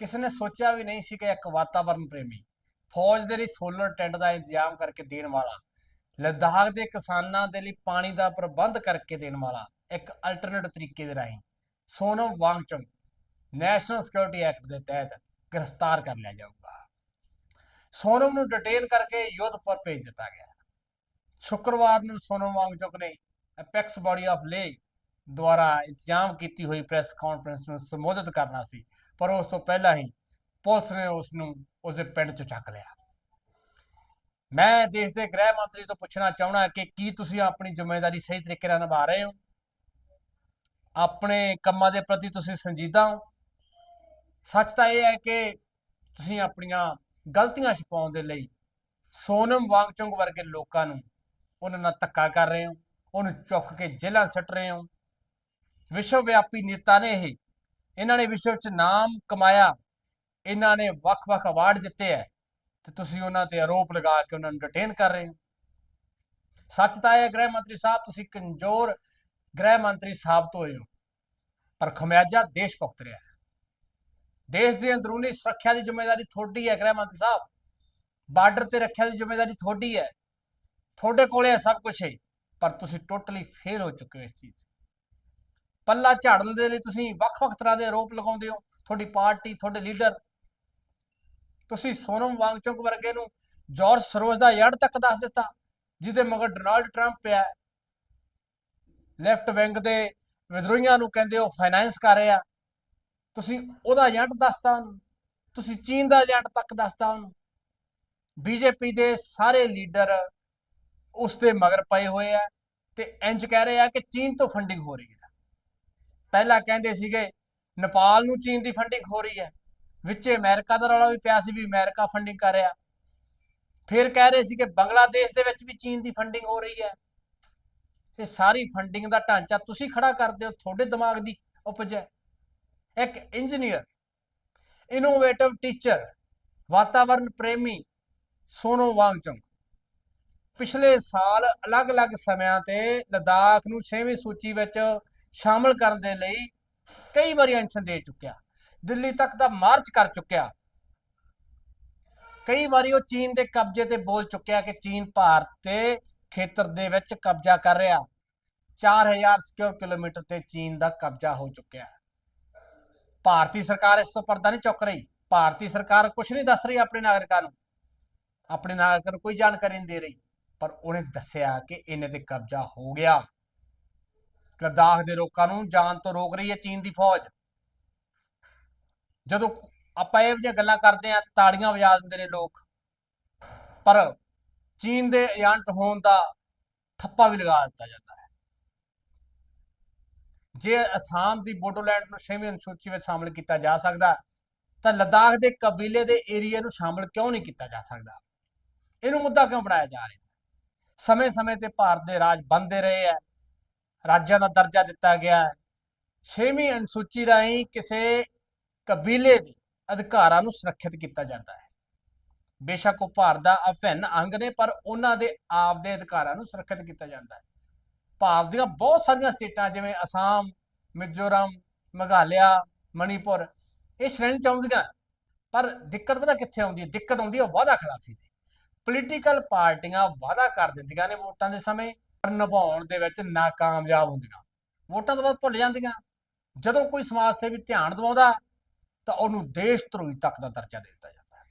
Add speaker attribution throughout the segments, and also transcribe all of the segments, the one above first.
Speaker 1: ਕਿਸੇ ਨੇ ਸੋਚਿਆ ਵੀ ਨਹੀਂ ਸੀ ਕਿ ਇੱਕ ਵਾਤਾਵਰਣ ਪ੍ਰੇਮੀ ਫੌਜ ਦੇ ਲਈ ਸੋਲਰ ਟੈਂਟ ਦਾ ਇੰਤਜ਼ਾਮ ਕਰਕੇ ਦੇਣ ਵਾਲਾ, ਲਦਾਖ ਦੇ ਕਿਸਾਨਾਂ ਦੇ ਲਈ ਪਾਣੀ ਦਾ ਪ੍ਰਬੰਧ ਕਰਕੇ ਦੇਣ ਵਾਲਾ ਇੱਕ ਅਲਟਰਨੇਟ ਤਰੀਕੇ ਦੇ ਰਾਹੀਂ Sonam Wangchuk National Security Act ਦੇ ਤਹਿਤ ਗ੍ਰਿਫਤਾਰ ਕਰ ਲਿਆ ਜਾਊਗਾ। ਸੋਨਮ ਨੂੰ ਡਿਟੇਨ ਕਰਕੇ ਯੁੱਧ ਫਰ ਭੇਜ ਦਿੱਤਾ ਗਿਆ। ਸ਼ੁੱਕਰਵਾਰ ਨੂੰ ਸੋਨਮ ਵਾਂਗਚੁਕ ਨੇ ਅਪੈਕਸ ਬਾਡੀ ਆਫ ਲੇ ਦੁਆਰਾ ਇੰਤਜ਼ਾਮ ਕੀਤੀ ਹੋਈ ਪ੍ਰੈਸ ਕਾਨਫਰੰਸ ਨੂੰ ਸੰਬੋਧਿਤ ਕਰਨਾ ਸੀ, ਪਰ ਉਸ ਤੋਂ ਪਹਿਲਾਂ ਹੀ ਪੁਲਿਸ ਨੇ ਉਸ ਨੂੰ ਉਸ ਦੇ ਪਿੰਡ ਚੋਂ ਚੱਕ ਲਿਆ। ਮੈਂ ਦੇਸ਼ ਦੇ ਗ੍ਰਹਿ ਮੰਤਰੀ ਤੋਂ ਪੁੱਛਣਾ ਚਾਹਣਾ ਕਿ ਕੀ ਤੁਸੀਂ ਆਪਣੀ ਜ਼ਿੰਮੇਵਾਰੀ ਸਹੀ ਤਰੀਕੇ ਨਾਲ ਨਿਭਾ ਰਹੇ ਹੋ? ਆਪਣੇ ਕੰਮਾਂ ਦੇ ਪ੍ਰਤੀ ਤੁਸੀਂ ਸੰਜੀਦਾ ਹੋ? ਸੱਚ ਤਾਂ ਇਹ ਹੈ ਕਿ ਤੁਸੀਂ ਆਪਣੀਆਂ ਗਲਤੀਆਂ ਛਪਾਉਣ ਦੇ ਲਈ ਸੋਨਮ ਵਾਂਗਚੁੰਗ ਵਰਗੇ ਲੋਕਾਂ ਨੂੰ ਉਹਨਾਂ ਨਾਲ ਧੱਕਾ ਕਰ ਰਹੇ ਹੋ, ਉਹਨੂੰ ਚੁੱਕ ਕੇ ਜੇਲ੍ਹਾਂ ਸੱਟ ਰਹੇ ਹੋ ਵਿਸ਼ਵ ਵਿਆਪੀ ਨੇਤਾ ਨੇ ਇਹ। ਇਹਨਾਂ ਨੇ ਵਿਸ਼ਵ 'ਚ ਨਾਮ ਕਮਾਇਆ। ਇਹਨਾਂ ਨੇ ਵੱਖ-ਵੱਖ ਅਵਾਰਡ ਦਿੱਤੇ ਹੈ। ਤੇ ਤੁਸੀਂ ਉਹਨਾਂ ਤੇ ਆਰੋਪ ਲਗਾ ਕੇ ਉਹਨਾਂ ਨੂੰ ਡਿਟੇਨ ਕਰ ਰਹੇ ਹੋ। ਸੱਚ ਤਾਂ ਇਹ ਗ੍ਰਹਿ ਮੰਤਰੀ ਸਾਹਿਬ, ਤੁਸੀਂ ਕਮਜ਼ੋਰ ਗ੍ਰਹਿ ਮੰਤਰੀ ਸਾਹਿਬ ਤੋਂ ਹੋਏ ਹੋ। ਪਰ ਖਮਿਆਜਾ ਦੇਸ਼ ਭੁਗਤ ਰਿਹਾ ਹੈ। ਦੇਸ਼ ਦੀ ਅੰਦਰੂਨੀ ਸੁਰੱਖਿਆ ਦੀ ਜ਼ਿੰਮੇਵਾਰੀ ਤੁਹਾਡੀ ਹੈ, ਗ੍ਰਹਿ ਮੰਤਰੀ ਸਾਹਿਬ। ਬਾਰਡਰ ਤੇ ਰੱਖਿਆ ਦੀ ਜ਼ਿੰਮੇਵਾਰੀ ਤੁਹਾਡੀ ਹੈ। ਤੁਹਾਡੇ ਕੋਲੇ ਹੈ ਸਭ ਕੁਝ ਹੈ ਪਰ ਤੁਸੀਂ ਟੋਟਲੀ ਫੇਲ ਹੋ ਚੁੱਕੇ ਹੋ ਇਸ ਚੀਜ਼ ਪੱਲਾ ਝਾੜਨ ਦੇ ਲਈ ਤੁਸੀਂ ਵੱਖ-ਵੱਖ ਤਰ੍ਹਾਂ ਦੇ ਆਰੋਪ ਲਗਾਉਂਦੇ ਹੋ, ਤੁਹਾਡੀ ਪਾਰਟੀ, ਤੁਹਾਡੇ ਲੀਡਰ। ਤੁਸੀਂ ਸੋਨਮ ਵਾਂਗਚੁਕ ਵਰਗੇ ਨੂੰ ਜਾਰਜ ਸਰੋਜ ਦਾ ਯੜ ਤੱਕ ਦੱਸ ਦਿੱਤਾ, ਜਿਹਦੇ ਮਗਰ ਡੋਨਾਲਡ ਟਰੰਪ ਪਿਆ ਲੈਫਟ ਵਿੰਗ ਦੇ ਵਿਦਰੋਹੀਆਂ ਨੂੰ ਕਹਿੰਦੇ ਉਹ ਫਾਈਨਾਂਸ ਕਰ ਰਿਹਾ। ਤੁਸੀਂ ਉਹਦਾ ਏਜੰਟ ਦੱਸਤਾ ਉਹਨੂੰ, ਤੁਸੀਂ ਚੀਨ ਦਾ ਏਜੰਟ ਤੱਕ ਦੱਸਤਾ ਉਹਨੂੰ। ਬੀਜੇਪੀ ਦੇ ਸਾਰੇ ਲੀਡਰ ਉਸ ਦੇ ਮਗਰ ਪਏ ਹੋਏ ਆ ਤੇ ਇੰਜ ਕਹਿ ਰਹੇ ਆ ਕਿ ਚੀਨ ਤੋਂ ਫੰਡਿੰਗ ਹੋ ਰਹੀ ਹੈ। ਪਹਿਲਾਂ ਕਹਿੰਦੇ ਸੀਗੇ, ਨੇਪਾਲ ਨੂੰ ਚੀਨ ਦੀ ਫੰਡਿੰਗ ਹੋ ਰਹੀ ਹੈ। ਵਿੱਚ ਅਮਰੀਕਾ ਦਾ ਰੌਲਾ ਵੀ ਪਿਆ ਸੀ ਵੀ ਅਮਰੀਕਾ ਫੰਡਿੰਗ ਕਰ ਰਿਹਾ। ਫਿਰ ਕਹਿ ਰਹੇ ਸੀ ਕਿ ਬੰਗਲਾਦੇਸ਼ ਦੇ ਵਿੱਚ ਵੀ ਚੀਨ ਦੀ ਫੰਡਿੰਗ ਹੋ ਰਹੀ ਹੈ। ਇਹ ਸਾਰੀ ਫੰਡਿੰਗ ਦਾ ਢਾਂਚਾ ਤੁਸੀਂ ਖੜਾ ਕਰਦੇ ਹੋ, ਤੁਹਾਡੇ ਦਿਮਾਗ ਦੀ ਉਪਜ ਹੈ। ਇੱਕ ਇੰਜੀਨੀਅਰ ਇਨੋਵੇਟਿਵ ਟੀਚਰ ਵਾਤਾਵਰਣ ਪ੍ਰੇਮੀ ਸੋਨੋ ਵਾਂਗਚੁੰਗ ਪਿਛਲੇ ਸਾਲ ਅਲੱਗ-ਅਲੱਗ ਸਮਿਆਂ ਤੇ ਲਦਾਖ ਨੂੰ 6ਵੀਂ ਸੂਚੀ ਵਿੱਚ ਸ਼ਾਮਲ ਕਰਨ ਦੇ ਲਈ ਕਈ ਵਾਰੀ ਐਕਸ਼ਨ ਦੇ ਚੁੱਕਿਆ। ਦਿੱਲੀ ਤੱਕ ਦਾ ਮਾਰਚ ਕਰ ਚੁੱਕਿਆ। ਕਈ ਵਾਰੀ ਉਹ ਚੀਨ ਦੇ ਕਬਜ਼ੇ ਤੇ ਬੋਲ ਚੁੱਕਿਆ ਕਿ ਚੀਨ ਭਾਰਤ ਤੇ ਖੇਤਰ ਦੇ ਵਿੱਚ ਕਬਜ਼ਾ ਕਰ ਰਿਹਾ। 4000 ਸਕੁਅਰ ਕਿਲੋਮੀਟਰ ਤੇ ਚੀਨ ਦਾ ਕਬਜ਼ਾ ਹੋ ਚੁੱਕਿਆ। ਭਾਰਤੀ ਸਰਕਾਰ ਇਸ ਤੋਂ ਪਰਦਾ ਨਹੀਂ ਚੁੱਕ ਰਹੀ। ਭਾਰਤੀ ਸਰਕਾਰ ਕੁਝ ਨਹੀਂ ਦੱਸ ਰਹੀ ਆਪਣੇ ਨਾਗਰਿਕਾਂ ਨੂੰ। ਆਪਣੇ ਨਾਗਰਿਕਾਂ ਨੂੰ ਕੋਈ ਜਾਣਕਾਰੀ ਨਹੀਂ ਦੇ ਰਹੀ। ਪਰ ਉਹਨੇ ਦੱਸਿਆ ਕਿ ਇਹਨੇ ਤੇ ਕਬਜ਼ਾ ਹੋ ਗਿਆ। ਲਦਾਖ ਦੇ ਲੋਕਾਂ ਨੂੰ ਜਾਣ ਤੋਂ ਰੋਕ ਰਹੀ ਹੈ ਚੀਨ ਦੀ ਫੌਜ। ਜਦੋਂ ਆਪਾਂ ਇਹ ਜਿਹੀਆਂ ਗੱਲਾਂ ਕਰਦੇ ਆ ਤਾੜੀਆਂ ਵਜਾ ਦਿੰਦੇ ਨੇ ਲੋਕ। ਪਰ ਚੀਨ ਦੇ ਏਜੰਟ ਹੋਣ ਦਾ ਥੱਪਾ ਵੀ ਲਗਾ ਦਿੱਤਾ ਜਾਂਦਾ ਹੈ। ਜੇ ਅਸਾਮ ਦੀ ਬੋਡੋਲੈਂਡ ਨੂੰ ਛੇਵੀਂ ਅਨੁਸੂਚੀ ਵਿੱਚ ਸ਼ਾਮਲ ਕੀਤਾ ਜਾ ਸਕਦਾ, ਤਾਂ ਲਦਾਖ ਦੇ ਕਬੀਲੇ ਦੇ ਏਰੀਆ ਨੂੰ ਸ਼ਾਮਲ ਕਿਉਂ ਨਹੀਂ ਕੀਤਾ ਜਾ ਸਕਦਾ? ਇਹਨੂੰ ਮੁੱਦਾ ਕਿਉਂ ਬਣਾਇਆ ਜਾ ਰਿਹਾ ਸਮੇਂ-ਸਮੇਂ ਤੇ ਭਾਰਤ ਦੇ ਰਾਜ ਬੰਦੇ ਰਹੇ ਹੈ। ਰਾਜਾਂ ਦਾ ਦਰਜਾ ਦਿੱਤਾ ਗਿਆ ਹੈ। ਛੇਵੀਂ ਅਨੁਸੂਚੀ ਰਾਹੀਂ ਕਿਸੇ ਕਬੀਲੇ ਦੇ ਅਧਿਕਾਰਾਂ ਨੂੰ ਸੁਰੱਖਿਅਤ ਕੀਤਾ ਜਾਂਦਾ ਹੈ। ਬੇਸ਼ੱਕ ਉਹ ਭਾਰਤ ਦਾ ਅਭਿੰਨ ਅੰਗ ਨੇ, ਪਰ ਉਹਨਾਂ ਦੇ ਆਪ ਦੇ ਅਧਿਕਾਰਾਂ ਨੂੰ ਸੁਰੱਖਿਅਤ ਕੀਤਾ ਜਾਂਦਾ ਹੈ। ਭਾਰਤ ਦੀਆਂ ਬਹੁਤ ਸਾਰੀਆਂ ਸਟੇਟਾਂ, ਜਿਵੇਂ ਅਸਾਮ, ਮਿਜ਼ੋਰਮ, ਮੇਘਾਲਿਆ, ਮਣੀਪੁਰ, ਇਹ ਸ਼੍ਰੇਣੀ ਚ ਆਉਂਦੀਆਂ ਪਰ ਦਿੱਕਤ ਪਤਾ ਕਿੱਥੇ ਆਉਂਦੀ ਹੈ? ਦਿੱਕਤ ਆਉਂਦੀ ਹੈ ਵਾਅਦਾ ਖਿਲਾਫੀ ਤੇ। ਪੋਲੀਟੀਕਲ ਪਾਰਟੀਆਂ ਵਾਅਦਾ ਕਰ ਦਿੰਦੀਆਂ ਨੇ ਵੋਟਾਂ ਦੇ ਸਮੇਂ। ਨਿਭਾਉਣ ਦੇ ਵਿੱਚ ਨਾਕਾਮਯਾਬ ਹੁੰਦੀਆਂ। ਵੋਟਾਂ ਤੋਂ ਬਾਅਦ ਭੁੱਲ ਜਾਂਦੀਆਂ। ਜਦੋਂ ਕੋਈ ਸਮਾਜ ਸੇਵੀ ਧਿਆਨ ਦਿਵਾਉਂਦਾ, ਤਾਂ ਉਹਨੂੰ ਦੇਸ਼ ਧਰੋਹੀ ਤੱਕ ਦਾ ਦਰਜਾ ਦੇ ਦਿੱਤਾ ਜਾਂਦਾ ਹੈ।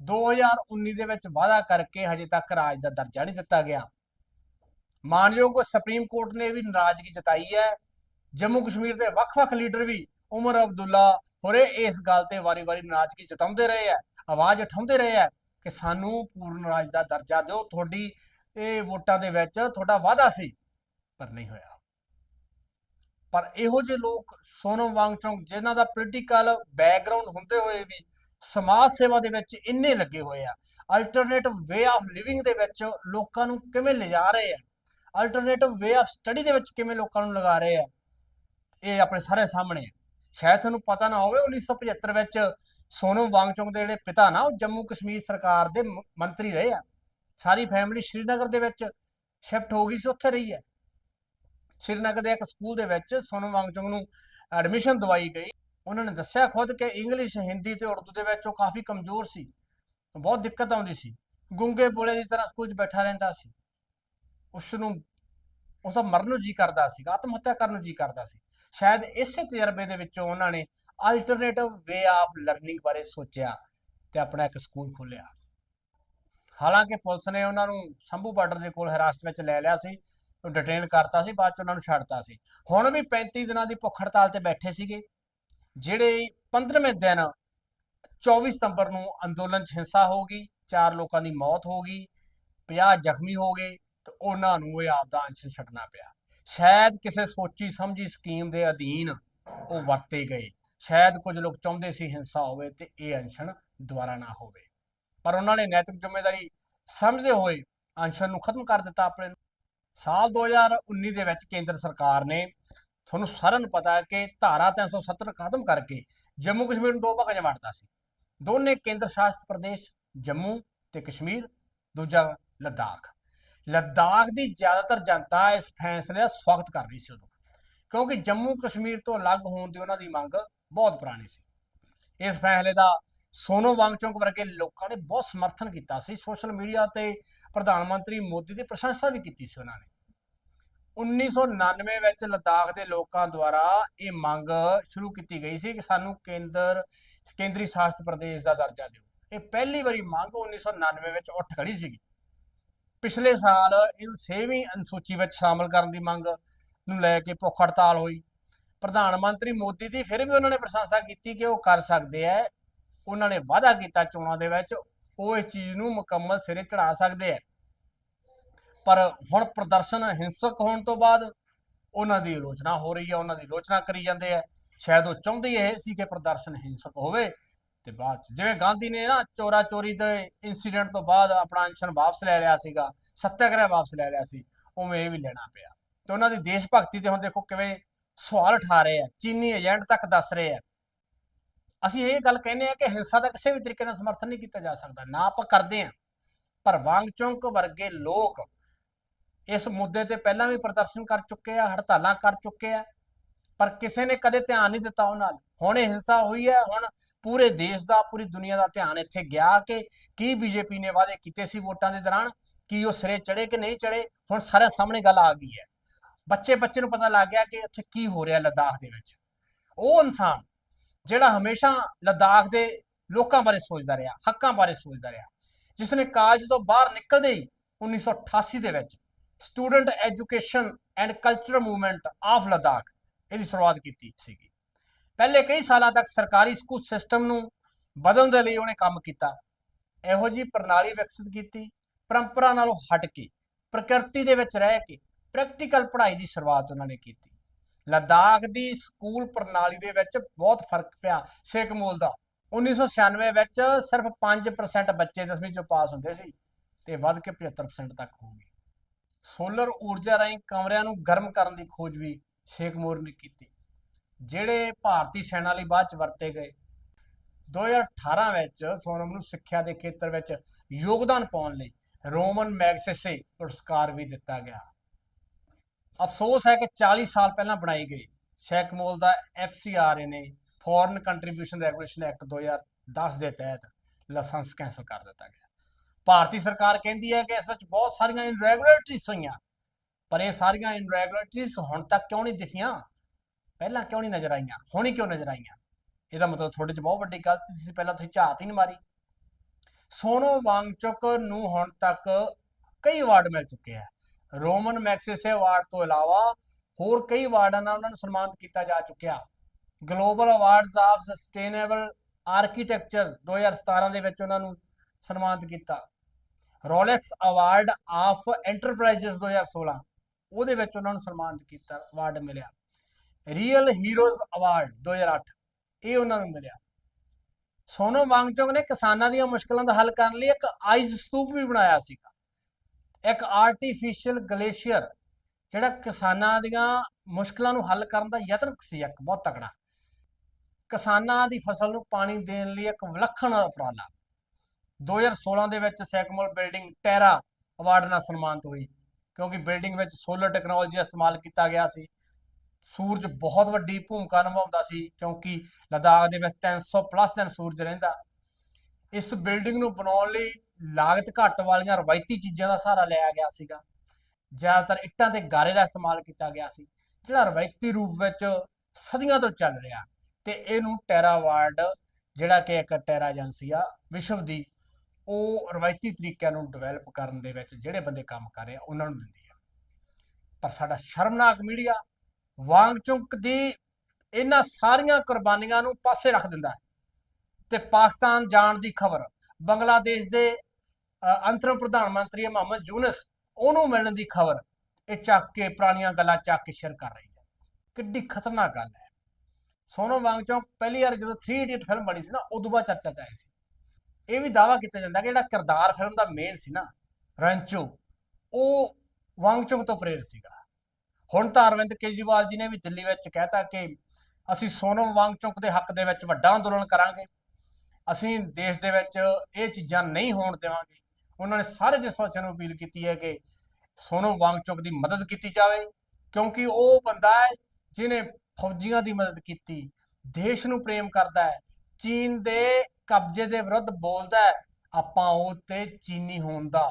Speaker 1: 2019 ਦੇ ਵਿੱਚ ਵਾਅਦਾ ਕਰਕੇ ਹਜੇ ਤੱਕ ਰਾਜ ਦਾ ਦਰਜਾ ਨਹੀਂ ਦਿੱਤਾ ਗਿਆ। ਮਾਨਯੋਗ ਸੁਪਰੀਮ ਕੋਰਟ ਨੇ ਵੀ ਨਾਰਾਜ਼ਗੀ ਜਤਾਈ ਹੈ। ਜੰਮੂ ਕਸ਼ਮੀਰ ਦੇ ਵੱਖ-ਵੱਖ ਲੀਡਰ ਵੀ ਉਮਰ ਅਬਦੁੱਲਾ ਹੋਰੇ ਇਸ ਗੱਲ ਤੇ ਵਾਰੀ-ਵਾਰੀ ਨਾਰਾਜ਼ਗੀ ਜਤਾਉਂਦੇ ਰਹੇ ਆ ਆਵਾਜ਼ ਉਠਾਉਂਦੇ ਰਹੇ ਆ ਕਿ ਸਾਨੂੰ ਪੂਰਨ ਰਾਜ ਦਾ ਦਰਜਾ ਦਿਓ। ਤੁਹਾਡੀ ਇਹ ਵੋਟਾਂ ਦੇ ਵਿੱਚ ਤੁਹਾਡਾ ਵਾਅਦਾ ਸੀ, ਪਰ ਨਹੀਂ ਹੋਇਆ। ਪਰ ਇਹੋ ਜਿਹੇ ਲੋਕ ਸੋਨਮ ਵਾਂਗਚੁਕ, ਜਿਨ੍ਹਾਂ ਦਾ ਪੋਲੀਟੀਕਲ ਬੈਕਗ੍ਰਾਉਂਡ ਹੁੰਦੇ ਹੋਏ ਵੀ ਸਮਾਜ ਸੇਵਾ ਦੇ ਵਿੱਚ ਇੰਨੇ ਲੱਗੇ ਹੋਏ ਆ ਅਲਟਰਨੇਟਿਵ ਵੇ ਆਫ ਲਿਵਿੰਗ ਦੇ ਵਿੱਚ ਲੋਕਾਂ ਨੂੰ ਕਿਵੇਂ ਲਿਜਾ ਰਹੇ ਆ ਅਲਟਰਨੇਟਿਵ ਵੇ ਆਫ ਸਟੱਡੀ ਦੇ ਵਿੱਚ ਕਿਵੇਂ ਲੋਕਾਂ ਨੂੰ ਲਗਾ ਰਹੇ ਆ, ਇਹ ਆਪਣੇ ਸਾਰੇ ਸਾਹਮਣੇ ਹੈ ਸ਼ਾਇਦ ਤੁਹਾਨੂੰ ਪਤਾ ਨਾ ਹੋਵੇ 1975 ਵਿੱਚ ਸੋਨਮ ਵਾਂਗਚੁਕ ਦੇ ਜਿਹੜੇ ਪਿਤਾ ਨਾ, ਉਹ ਜੰਮੂ ਕਸ਼ਮੀਰ ਸਰਕਾਰ ਦੇ ਮੰਤਰੀ ਰਹੇ ਆ। ਸਾਰੀ ਫੈਮਿਲੀ ਸ਼੍ਰੀਨਗਰ ਦੇ ਵਿੱਚ ਸ਼ਿਫਟ ਹੋ ਗਈ ਸੀ, ਉੱਥੇ ਰਹੀ ਹੈ। ਸ਼੍ਰੀਨਗਰ ਦੇ ਇੱਕ ਸਕੂਲ ਦੇ ਵਿੱਚ ਸੋਨਮ ਵਾਂਗਚੁਕ ਨੂੰ ਐਡਮਿਸ਼ਨ ਦਵਾਈ ਗਈ। ਉਹਨਾਂ ਨੇ ਦੱਸਿਆ ਖੁਦ ਕਿ ਇੰਗਲਿਸ਼ ਹਿੰਦੀ ਤੇ ਉਰਦੂ ਦੇ ਵਿੱਚ ਉਹ ਕਾਫੀ ਕਮਜ਼ੋਰ ਸੀ, ਬਹੁਤ ਦਿੱਕਤ ਆਉਂਦੀ ਸੀ। ਗੁੰਗੇ ਬੋਲੇ ਦੀ ਤਰ੍ਹਾਂ ਸਕੂਲ 'ਚ ਬੈਠਾ ਰਹਿੰਦਾ ਸੀ। ਉਸ ਨੂੰ ਉਸ ਦਾ ਮਰਨ ਨੂੰ ਜੀ ਕਰਦਾ ਸੀ ਆਤਮ ਹੱਤਿਆ ਕਰਨ ਨੂੰ ਜੀ ਕਰਦਾ ਸੀ। ਸ਼ਾਇਦ ਇਸੇ ਤਜਰਬੇ ਦੇ ਵਿੱਚੋਂ ਉਹਨਾਂ ਨੇ ਅਲਟਰਨੇਟਿਵ ਵੇ ਆਫ ਲਰਨਿੰਗ ਬਾਰੇ ਸੋਚਿਆ ਤੇ ਆਪਣਾ ਇੱਕ ਸਕੂਲ ਖੋਲ੍ਹਿਆ। ਹਾਲਾਂਕਿ ਪੁਲਿਸ ਨੇ ਉਹਨਾਂ ਨੂੰ ਸੰਭੂ ਬਾਰਡਰ ਦੇ ਕੋਲ ਹਿਰਾਸਤ ਵਿੱਚ ਲੈ ਲਿਆ ਸੀ ਉਹ ਡਿਟੇਨ ਕਰਤਾ ਸੀ, ਬਾਅਦ ਚ ਉਹਨਾਂ ਨੂੰ ਛੱਡਤਾ ਸੀ। ਹੁਣ ਵੀ 35 ਦਿਨਾਂ ਦੀ ਭੁੱਖ ਹੜਤਾਲ ਤੇ ਬੈਠੇ ਸੀਗੇ, ਜਿਹੜੇ 15ਵੇਂ ਦਿਨ 24 ਸਤੰਬਰ ਨੂੰ ਅੰਦੋਲਨ 'ਚ ਹਿੰਸਾ ਹੋ ਗਈ, ਚਾਰ ਲੋਕਾਂ ਦੀ ਮੌਤ ਹੋ ਗਈ 50 ਜ਼ਖਮੀ ਹੋ ਗਏ, ਤੇ ਉਹਨਾਂ ਨੂੰ ਇਹ ਆਪਦਾ ਅੰਸ਼ ਛੱਡਣਾ ਪਿਆ। ਸ਼ਾਇਦ ਕਿਸੇ ਸੋਚੀ ਸਮਝੀ ਸਕੀਮ ਦੇ ਅਧੀਨ ਉਹ ਵਰਤੇ ਗਏ। ਸ਼ਾਇਦ ਕੁਝ ਲੋਕ ਚਾਹੁੰਦੇ ਸੀ ਹਿੰਸਾ ਹੋਵੇ ਤੇ ਇਹ ਅੰਸ਼ਣ ਦੁਬਾਰਾ ਨਾ ਹੋਵੇ। ਪਰ ਉਹਨਾਂ ਨੇ ਨੈਤਿਕ ਜ਼ਿੰਮੇਵਾਰੀ ਸਮਝਦੇ ਹੋਏ ਅਨਸ਼ਨ ਨੂੰ ਖਤਮ ਕਰ ਦਿੱਤਾ ਆਪਣੇ ਸਾਲ 2019 ਦੇ ਵਿੱਚ ਕੇਂਦਰ ਸਰਕਾਰ ਨੇ ਤੁਹਾਨੂੰ ਸਾਰਿਆਂ ਨੂੰ ਪਤਾ ਹੈ ਕਿ ਧਾਰਾ 370 ਖਤਮ ਕਰਕੇ ਜੰਮੂ ਕਸ਼ਮੀਰ ਨੂੰ ਦੋ ਭਾਗਾਂ 'ਚ ਵੰਡਤਾ ਸੀ। ਦੋਨੇ ਕੇਂਦਰ ਸ਼ਾਸਿਤ ਪ੍ਰਦੇਸ਼, ਜੰਮੂ ਤੇ ਕਸ਼ਮੀਰ, ਦੂਜਾ ਲੱਦਾਖ। ਲੱਦਾਖ ਦੀ ਜ਼ਿਆਦਾਤਰ ਜਨਤਾ ਇਸ ਫੈਸਲੇ ਦਾ ਸਵਾਗਤ ਕਰ ਰਹੀ ਸੀ ਉਦੋਂ, ਕਿਉਂਕਿ ਜੰਮੂ ਕਸ਼ਮੀਰ ਤੋਂ ਅਲੱਗ ਹੋਣ ਦੀ ਉਹਨਾਂ ਦੀ ਮੰਗ ਬਹੁਤ ਪੁਰਾਣੀ ਸੀ। ਇਸ ਫੈਸਲੇ ਦਾ ਸੋਨੋ ਵਾਂਗਚੁਕ ਵਰਗੇ ਲੋਕਾਂ ਨੇ ਬਹੁਤ ਸਮਰਥਨ ਕੀਤਾ ਸੀ। ਸੋਸ਼ਲ ਮੀਡੀਆ ਤੇ ਪ੍ਰਧਾਨ ਮੰਤਰੀ ਮੋਦੀ ਦੀ ਪ੍ਰਸ਼ੰਸਾ ਵੀ ਕੀਤੀ ਸੀ ਉਹਨਾਂ ਨੇ। 1999 ਵਿੱਚ ਲੱਦਾਖ ਦੇ ਲੋਕਾਂ ਦੁਆਰਾ ਇਹ ਮੰਗ ਸ਼ੁਰੂ ਕੀਤੀ ਗਈ ਸੀ ਕਿ ਸਾਨੂੰ ਕੇਂਦਰ, ਕੇਂਦਰੀ ਸ਼ਾਸਿਤ ਪ੍ਰਦੇਸ਼ ਦਾ ਦਰਜਾ ਦਿਓ। ਇਹ ਪਹਿਲੀ ਵਾਰੀ ਮੰਗ 1999 ਵਿੱਚ ਉੱਠ ਖੜੀ ਸੀਗੀ। ਪਿਛਲੇ ਸਾਲ ਇਹਨੂੰ 6ਵੀਂ ਅਨੁਸੂਚੀ ਵਿੱਚ ਸ਼ਾਮਲ ਕਰਨ ਦੀ ਮੰਗ ਨੂੰ ਲੈ ਕੇ ਭੁੱਖ ਹੜਤਾਲ ਹੋਈ। ਪ੍ਰਧਾਨ ਮੰਤਰੀ ਮੋਦੀ ਦੀ ਫਿਰ ਵੀ ਉਹਨਾਂ ਨੇ ਪ੍ਰਸ਼ੰਸਾ ਕੀਤੀ ਕਿ ਉਹ ਕਰ ਸਕਦੇ ਆ ਉਹਨਾਂ ਨੇ ਵਾਅਦਾ ਕੀਤਾ ਚੋਣਾਂ ਦੇ ਵਿੱਚ, ਉਹ ਇਸ ਚੀਜ਼ ਨੂੰ ਮੁਕੰਮਲ ਸਿਰੇ ਚੜਾ ਸਕਦੇ ਆ। ਪਰ ਹੁਣ ਪ੍ਰਦਰਸ਼ਨ ਹਿੰਸਕ ਹੋਣ ਤੋਂ ਬਾਅਦ ਉਹਨਾਂ ਦੀ ਆਲੋਚਨਾ ਹੋ ਰਹੀ ਹੈ ਉਹਨਾਂ ਦੀ ਆਲੋਚਨਾ ਕਰੀ ਜਾਂਦੇ ਆ। ਸ਼ਾਇਦ ਉਹ ਚਾਹੁੰਦੇ ਇਹ ਸੀ ਕਿ ਪ੍ਰਦਰਸ਼ਨ ਹਿੰਸਕ ਹੋਵੇ ਤੇ ਬਾਅਦ 'ਚ ਜਿਵੇਂ ਗਾਂਧੀ ਨੇ ਨਾ ਚੋਰਾ ਚੋਰੀ ਦੇ ਇਨਸੀਡੈਂਟ ਤੋਂ ਬਾਅਦ ਆਪਣਾ ਅਨਸ਼ਨ ਵਾਪਸ ਲੈ ਲਿਆ ਸੀਗਾ, ਸੱਤਿਆਗ੍ਰਹਿ ਵਾਪਸ ਲੈ ਲਿਆ ਸੀ, ਉਵੇਂ ਇਹ ਵੀ ਲੈਣਾ ਪਿਆ। ਤੇ ਉਹਨਾਂ ਦੀ ਦੇਸ਼ ਭਗਤੀ ਤੇ ਹੁਣ ਦੇਖੋ ਕਿਵੇਂ ਸਵਾਲ ਉਠਾ ਰਹੇ ਆ, ਚੀਨੀ ਏਜੰਟ ਤੱਕ ਦੱਸ ਰਹੇ ਆ ਅਸੀਂ ਇਹ ਗੱਲ ਕਹਿੰਦੇ ਆ ਕਿ ਹਿੰਸਾ ਦਾ ਕਿਸੇ ਵੀ ਤਰੀਕੇ ਨਾਲ ਸਮਰਥਨ ਨਹੀਂ ਕੀਤਾ ਜਾ ਸਕਦਾ, ਨਾ ਆਪਾਂ ਕਰਦੇ ਆ ਪਰ ਵਾਂਗ ਚੌਂਕ ਵਰਗੇ ਲੋਕ ਇਸ ਮੁੱਦੇ ਤੇ ਪਹਿਲਾਂ ਵੀ ਪ੍ਰਦਰਸ਼ਨ ਕਰ ਚੁੱਕੇ ਆ, ਹੜਤਾਲਾਂ ਕਰ ਚੁੱਕੇ ਆ, ਪਰ ਕਿਸੇ ਨੇ ਕਦੇ ਧਿਆਨ ਨਹੀਂ ਦਿੱਤਾ ਉਹਨਾਂ ਨਾਲ ਹੁਣ ਇਹ ਹਿੰਸਾ ਹੋਈ ਹੈ, ਹੁਣ ਪੂਰੇ ਦੇਸ਼ ਦਾ, ਪੂਰੀ ਦੁਨੀਆ ਦਾ ਧਿਆਨ ਇੱਥੇ ਗਿਆ ਕਿ ਕੀ ਬੀਜੇਪੀ ਨੇ ਵਾਅਦੇ ਕੀਤੇ ਸੀ ਵੋਟਾਂ ਦੇ ਦੌਰਾਨ, ਕੀ ਉਹ ਸਿਰੇ ਚੜੇ ਕਿ ਨਹੀਂ ਚੜੇ ਹੁਣ ਸਾਰੇ ਸਾਹਮਣੇ ਗੱਲ ਆ ਗਈ ਹੈ। ਬੱਚੇ ਬੱਚੇ ਨੂੰ ਪਤਾ ਲੱਗ ਗਿਆ ਕਿ ਉੱਥੇ ਕੀ ਹੋ ਰਿਹਾ ਲਦਾਖ ਦੇ ਵਿੱਚ। ਉਹ ਇਨਸਾਨ ਜਿਹੜਾ ਹਮੇਸ਼ਾ ਲਦਾਖ ਦੇ ਲੋਕਾਂ ਬਾਰੇ ਸੋਚਦਾ ਰਿਹਾ, ਹੱਕਾਂ ਬਾਰੇ ਸੋਚਦਾ ਰਿਹਾ। ਜਿਸ ਨੇ ਕਾਲਜ ਤੋਂ ਬਾਹਰ ਨਿਕਲਦੇ ਹੀ 1988 ਦੇ ਵਿੱਚ Student Education and Culture Movement of Ladakh ਇਹਦੀ ਸ਼ੁਰੂਆਤ ਕੀਤੀ ਸੀਗੀ। ਪਹਿਲੇ ਕਈ ਸਾਲਾਂ ਤੱਕ ਸਰਕਾਰੀ ਸਕੂਲ ਸਿਸਟਮ ਨੂੰ ਬਦਲਣ ਦੇ ਲਈ ਉਹਨੇ ਕੰਮ ਕੀਤਾ। ਇਹੋ ਜੀ ਪ੍ਰਣਾਲੀ ਵਿਕਸਿਤ ਕੀਤੀ, ਪਰੰਪਰਾ ਨਾਲੋਂ ਹਟ ਕੇ, ਪ੍ਰਕਿਰਤੀ ਦੇ ਵਿੱਚ ਰਹਿ ਕੇ ਪ੍ਰੈਕਟੀਕਲ ਪੜ੍ਹਾਈ ਦੀ ਸ਼ੁਰੂਆਤ ਉਹਨਾਂ ਨੇ ਕੀਤੀ। ਲਦਾਖ ਦੀ ਸਕੂਲ ਪ੍ਰਣਾਲੀ ਦੇ ਵਿੱਚ ਬਹੁਤ ਫ਼ਰਕ ਪਿਆ ਸ਼ੇਖਮੂਲ ਦਾ। 1996 ਵਿੱਚ ਸਿਰਫ 5% ਬੱਚੇ 10ਵੀਂ ਚੋਂ ਪਾਸ ਹੁੰਦੇ ਸੀ ਤੇ ਵੱਧ ਕੇ 75% ਤੱਕ ਹੋ ਗਏ। ਸੋਲਰ ਊਰਜਾ ਰਾਹੀਂ ਕਮਰਿਆਂ ਨੂੰ ਗਰਮ ਕਰਨ ਦੀ ਖੋਜ ਵੀ ਸ਼ੇਖ ਮੂਰ ਨੇ ਕੀਤੀ, ਜਿਹੜੇ ਭਾਰਤੀ ਸੈਨਾ ਲਈ ਬਾਅਦ ਚ ਵਰਤੇ ਗਏ। 2018 ਵਿੱਚ ਸੋਨਮ ਨੂੰ ਸਿੱਖਿਆ ਦੇ ਖੇਤਰ ਵਿੱਚ ਯੋਗਦਾਨ ਪਾਉਣ ਲਈ ਰੋਮਨ ਮੈਗਸੇਸੇ ਪੁਰਸਕਾਰ ਵੀ ਦਿੱਤਾ ਗਿਆ। ਅਫਸੋਸ ਹੈ ਕਿ 40 ਸਾਲ ਪਹਿਲਾਂ ਬਣਾਈ ਗਈ। ਸ਼ੇਖ ਮੋਲ ਦਾ ਐਫਸੀਆਰ ਨੇ ਫੋਰਨ ਕੰਟਰੀਬਿਊਸ਼ਨ ਰੈਗੂਲੇਸ਼ਨ ਐਕਟ 2010 ਦੇ ਤਹਿਤ ਲਾਇਸੈਂਸ ਕੈਂਸਲ ਕਰ ਦਿੱਤਾ ਗਿਆ। ਭਾਰਤੀ ਸਰਕਾਰ ਕਹਿੰਦੀ ਹੈ ਕਿ ਇਸ ਵਿੱਚ ਬਹੁਤ ਸਾਰੀਆਂ ਇਨਰੈਗੂਲੇਟਰੀਜ਼ ਹੋਈਆਂ, ਪਰ ਇਹ ਸਾਰੀਆਂ ਇਨਰੈਗੂਲੇਟਰੀਜ਼ ਹੁਣ ਤੱਕ ਕਿਉਂ ਨਹੀਂ ਦਿਖੀਆਂ? ਪਹਿਲਾਂ ਕਿਉਂ ਨਹੀਂ ਨਜ਼ਰ ਆਈਆਂ? ਹੁਣੀ ਕਿਉਂ ਨਜ਼ਰ ਆਈਆਂ? ਇਹਦਾ ਮਤਲਬ ਤੁਹਾਡੇ 'ਚ ਬਹੁਤ ਵੱਡੀ ਗਲਤੀ ਸੀ ਪਹਿਲਾਂ ਤੁਸੀਂ ਝਾਤ ਹੀ ਨਹੀਂ ਮਾਰੀ। ਸੋਨੋ ਵਾਂਗਚੁਕ ਨੂੰ ਹੁਣ ਤੱਕ ਕਈ ਅਵਾਰਡ ਮਿਲ ਚੁੱਕੇ ਆ। ਰੋਮਨ ਮੈਗਸੇਸੇ ਅਵਾਰਡ ਤੋਂ ਇਲਾਵਾ ਹੋਰ ਕਈ ਅਵਾਰਡਾਂ ਨਾਲ ਉਹਨਾਂ ਨੂੰ ਸਨਮਾਨਿਤ ਕੀਤਾ ਜਾ ਚੁੱਕਿਆ। Global Awards of Sustainable Architecture 2017 ਦੇ ਵਿੱਚ ਉਹਨਾਂ ਨੂੰ ਸਨਮਾਨਿਤ ਕੀਤਾ। ਰੋਲੈਕਸ ਅਵਾਰਡ ਆਫ ਐਂਟਰਪ੍ਰਾਈਜ਼ਸ 2016 ਉਹਦੇ ਵਿੱਚ ਉਹਨਾਂ ਨੂੰ ਸਨਮਾਨਿਤ ਕੀਤਾ, ਅਵਾਰਡ ਮਿਲਿਆ। ਰੀਅਲ ਹੀਰੋਜ਼ ਅਵਾਰਡ 2008 ਇਹ ਉਹਨਾਂ ਨੂੰ ਮਿਲਿਆ। ਸੋਨਮ ਵਾਂਗਚੁਕ ਨੇ ਕਿਸਾਨਾਂ ਦੀਆਂ ਮੁਸ਼ਕਲਾਂ ਦਾ ਹੱਲ ਕਰਨ ਲਈ ਇੱਕ ਆਈਸ ਸਤੂਪ ਵੀ ਬਣਾਇਆ ਸੀਗਾ। ਇੱਕ ਆਰਟੀਫੀਸ਼ੀਅਲ ਗਲੇਸ਼ੀਅਰ ਜਿਹੜਾ ਕਿਸਾਨਾਂ ਦੀਆਂ ਮੁਸ਼ਕਲਾਂ ਨੂੰ ਹੱਲ ਕਰਨ ਦਾ ਯਤਨ ਸੀ, ਇੱਕ ਬਹੁਤ ਤਕੜਾ। ਕਿਸਾਨਾਂ ਦੀ ਫਸਲ ਨੂੰ ਪਾਣੀ ਦੇਣ ਲਈ ਇੱਕ ਵਿਲੱਖਣ ਉਪਰਾਲਾ। 2016 ਦੇ ਵਿੱਚ ਸੈਕਮਲ ਬਿਲਡਿੰਗ ਟੈਰਾ ਅਵਾਰਡ ਨਾਲ ਸਨਮਾਨਿਤ ਹੋਈ, ਕਿਉਂਕਿ ਬਿਲਡਿੰਗ ਵਿੱਚ ਸੋਲਰ ਟੈਕਨੋਲੋਜੀ ਦਾ ਇਸਤੇਮਾਲ ਕੀਤਾ ਗਿਆ ਸੀ। ਸੂਰਜ ਬਹੁਤ ਵੱਡੀ ਭੂਮਿਕਾ ਨਿਭਾਉਂਦਾ ਸੀ, ਕਿਉਂਕਿ ਲਦਾਖ ਦੇ ਵਿੱਚ 300 ਪਲੱਸ ਦਿਨ ਸੂਰਜ ਰਹਿੰਦਾ। ਇਸ ਬਿਲਡਿੰਗ ਨੂੰ ਬਣਾਉਣ ਲਈ ਲਾਗਤ ਘੱਟ ਵਾਲੀਆਂ ਰਵਾਇਤੀ ਚੀਜ਼ਾਂ ਦਾ ਸਹਾਰਾ ਲਿਆ ਗਿਆ ਸੀਗਾ। ਜ਼ਿਆਦਾਤਰ ਇੱਟਾਂ ਤੇ ਗਾਰੇ ਦਾ ਇਸਤੇਮਾਲ ਕੀਤਾ ਗਿਆ ਸੀ, ਜਿਹੜਾ ਰਵਾਇਤੀ ਰੂਪ ਵਿੱਚ ਸਦੀਆਂ ਤੋਂ ਚੱਲ ਰਿਹਾ ਤੇ ਇਹਨੂੰ ਟੈਰਾ ਵਰਲਡ ਜਿਹੜਾ ਕਿ ਇੱਕ ਟੈਰਾ ਏਜੰਸੀ ਆ ਵਿਸ਼ਵ ਦੀ, ਉਹ ਰਵਾਇਤੀ ਤਰੀਕਿਆਂ ਨੂੰ ਡਿਵੈਲਪ ਕਰਨ ਦੇ ਵਿੱਚ ਜਿਹੜੇ ਬੰਦੇ ਕੰਮ ਕਰ ਰਹੇ ਆ, ਉਹਨਾਂ ਨੂੰ ਦਿੰਦੀ ਆ। ਪਰ ਸਾਡਾ ਸ਼ਰਮਨਾਕ ਮੀਡੀਆ ਵਾਂਗ ਚੁੰਕ ਦੀ ਇਹਨਾਂ ਸਾਰੀਆਂ ਕੁਰਬਾਨੀਆਂ ਨੂੰ ਪਾਸੇ ਰੱਖ ਦਿੰਦਾ ਹੈ। ਤੇ ਪਾਕਿਸਤਾਨ ਜਾਣ ਦੀ ਖਬਰ, ਬੰਗਲਾਦੇਸ਼ ਦੇ ਅੰਤਰਮ ਪ੍ਰਧਾਨ ਮੰਤਰੀ ਮੁਹੰਮਦ ਯੂਨਸ ਉਹਨੂੰ ਮਿਲਣ ਦੀ ਖਬਰ ਇਹ ਚੱਕ ਕੇ ਪੁਰਾਣੀਆਂ ਗੱਲਾਂ ਚੱਕ ਕੇ ਸ਼ੇਅਰ ਕਰ ਰਹੀ ਹੈ। ਕਿੱਡੀ ਖਤਰਨਾਕ ਗੱਲ ਹੈ। ਸੋਨਮ ਵਾਂਗਚੁਕ ਪਹਿਲੀ ਵਾਰ ਜਦੋਂ 3 ਇਡੀਅਟ ਫਿਲਮ ਬਣੀ ਸੀ ਨਾ, ਉਦੋਂ ਬਾਅਦ ਚਰਚਾ 'ਚ ਆਈ ਸੀ। ਇਹ ਵੀ ਦਾਵਾ ਕੀਤਾ ਜਾਂਦਾ ਕਿ ਜਿਹੜਾ ਕਿਰਦਾਰ ਫਿਲਮ ਦਾ ਮੇਨ ਸੀ ਨਾ, ਰੰਚੋ, ਉਹ ਵਾਂਗਚੁਕ ਤੋਂ ਪ੍ਰੇਰਿਤ ਸੀਗਾ। ਹੁਣ ਤਾਂ ਅਰਵਿੰਦ ਕੇਜਰੀਵਾਲ ਜੀ ਨੇ ਵੀ ਦਿੱਲੀ ਵਿੱਚ ਕਹਿਤਾ ਕਿ ਅਸੀਂ ਸੋਨਮ ਵਾਂਗਚੁਕ ਦੇ ਹੱਕ ਦੇ ਵਿੱਚ ਵੱਡਾ ਅੰਦੋਲਨ ਕਰਾਂਗੇ। ਅਸੀਂ ਦੇਸ਼ ਦੇ ਵਿੱਚ ਇਹ ਚੀਜ਼ਾਂ ਨਹੀਂ ਹੋਣ ਦੇਵਾਂਗੇ। ਉਹਨਾਂ ਨੇ ਸਾਰੇ ਦੇ ਸੋਚਣ ਨੂੰ ਅਪੀਲ ਕੀਤੀ ਹੈ ਕਿ ਸੋਨਮ ਵਾਂਗਚੁਕ ਦੀ ਮਦਦ ਕੀਤੀ ਜਾਵੇ, ਕਿਉਂਕਿ ਉਹ ਬੰਦਾ ਹੈ ਜਿਨੇ ਫੌਜੀਆਂ ਦੀ ਮਦਦ ਕੀਤੀ, ਦੇਸ਼ ਨੂੰ ਪ੍ਰੇਮ ਕਰਦਾ ਹੈ, ਚੀਨ ਦੇ ਕਬਜ਼ੇ ਦੇ ਵਿਰੁੱਧ ਬੋਲਦਾ ਹੈ, ਆਪਾਂ ਉਹ ਤੇ ਚੀਨੀ ਹੋਣ ਦਾ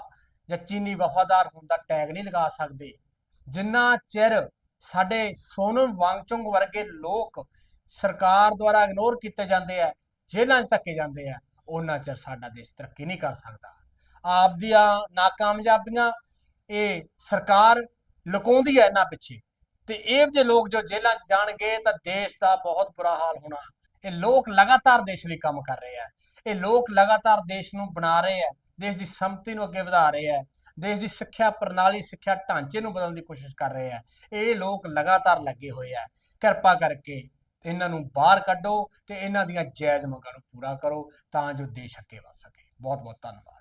Speaker 1: ਜਾਂ ਚੀਨੀ ਵਫਾਦਾਰ ਹੋਣ ਦਾ ਟੈਗ ਨਹੀਂ ਲਗਾ ਸਕਦੇ। ਜਿੰਨਾ ਚਿਰ ਸਾਡੇ ਸੋਨਮ ਵਾਂਗਚੁੰਗ ਵਰਗੇ ਲੋਕ ਸਰਕਾਰ ਦੁਆਰਾ ਇਗਨੋਰ ਕੀਤੇ ਜਾਂਦੇ ਆ, ਜੇਲ੍ਹਾਂ 'ਚ ਧੱਕੇ ਜਾਂਦੇ ਆ ਉਹਨਾਂ ਚਿਰ ਸਾਡਾ ਦੇਸ਼ ਤਰੱਕੀ ਨਹੀਂ ਕਰ ਸਕਦਾ। ਆਪ ਦੀਆਂ ਨਾਕਾਮਯਾਬੀਆਂ, ਇਹ ਸਰਕਾਰ ਲੁਕਾਉਂਦੀ ਹੈ ਇਹਨਾਂ ਪਿੱਛੇ। ਤੇ ਇਹ ਜੇ ਲੋਕ ਜੋ ਜੇਲ੍ਹਾਂ 'ਚ ਜਾਣਗੇ ਤਾਂ ਦੇਸ਼ ਦਾ ਬਹੁਤ ਬੁਰਾ ਹਾਲ ਹੋਣਾ। ਇਹ ਲੋਕ ਲਗਾਤਾਰ ਦੇਸ਼ ਲਈ ਕੰਮ ਕਰ ਰਹੇ ਆ। ਇਹ ਲੋਕ ਲਗਾਤਾਰ ਦੇਸ਼ ਨੂੰ ਬਣਾ ਰਹੇ ਆ, ਦੇਸ਼ ਦੀ ਸੰਪਤੀ ਨੂੰ ਅੱਗੇ ਵਧਾ ਰਹੇ ਆ, ਦੇਸ਼ ਦੀ ਸਿੱਖਿਆ ਪ੍ਰਣਾਲੀ, ਸਿੱਖਿਆ ਢਾਂਚੇ ਨੂੰ ਬਦਲਣ ਦੀ ਕੋਸ਼ਿਸ਼ ਕਰ ਰਹੇ ਆ। ਇਹ ਲੋਕ ਲਗਾਤਾਰ ਲੱਗੇ ਹੋਏ ਆ। ਕਿਰਪਾ ਕਰਕੇ ਇਹਨਾਂ ਨੂੰ ਬਾਹਰ ਕੱਢੋ ਤੇ ਇਹਨਾਂ ਦੀਆਂ ਜਾਇਜ਼ ਮੰਗਾਂ ਨੂੰ ਪੂਰਾ ਕਰੋ ਤਾਂ ਜੋ ਦੇਸ਼ ਅੱਗੇ ਵਧ ਸਕੇ। ਬਹੁਤ ਬਹੁਤ ਧੰਨਵਾਦ।